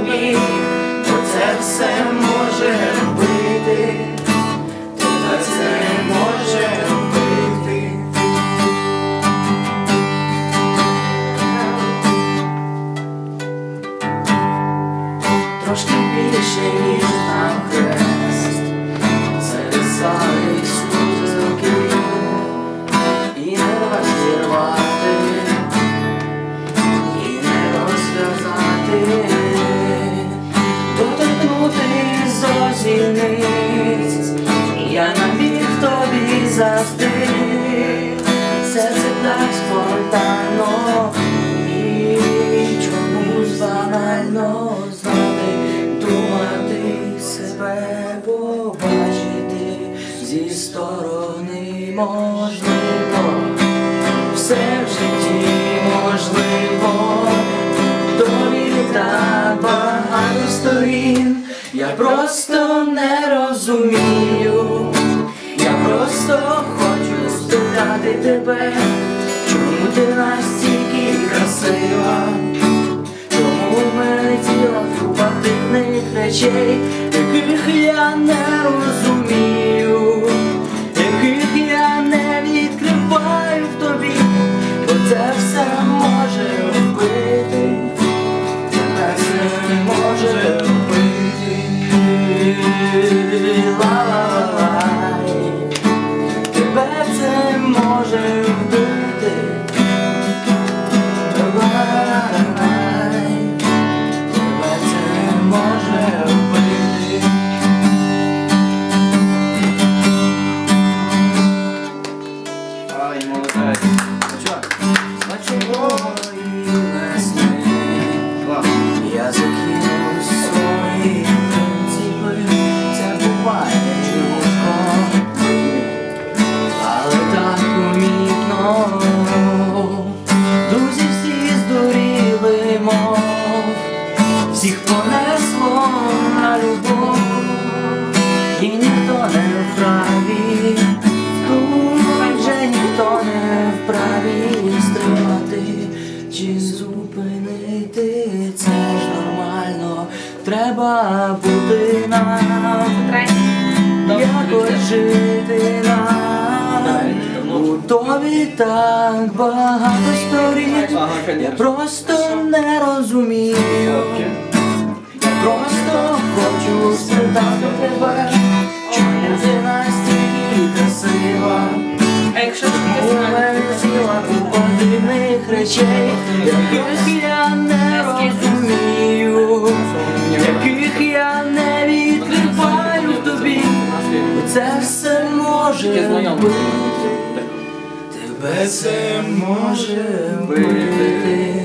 тобі, бо це все може бути, це може вбити. Трошки більше, ніж завжди, серце так спонтанно і чомусь банально знати, думати себе побачити зі сторони можливо, все в житті можливо, долі так багато сторін, я просто не розумію, спитати тебе, чому ти настільки красива, чому в мене тіла купа речей, яких я не розумію, яких я не відкриваю в тобі, бо це все чи зупинити. Це ж нормально, треба бути нам, якось жити нам. У тобі так багато сторін, я просто не розумію. Речей, яких я не розумію, яких я не відкриваю в тобі. Це все може бути, тебе це може вбити.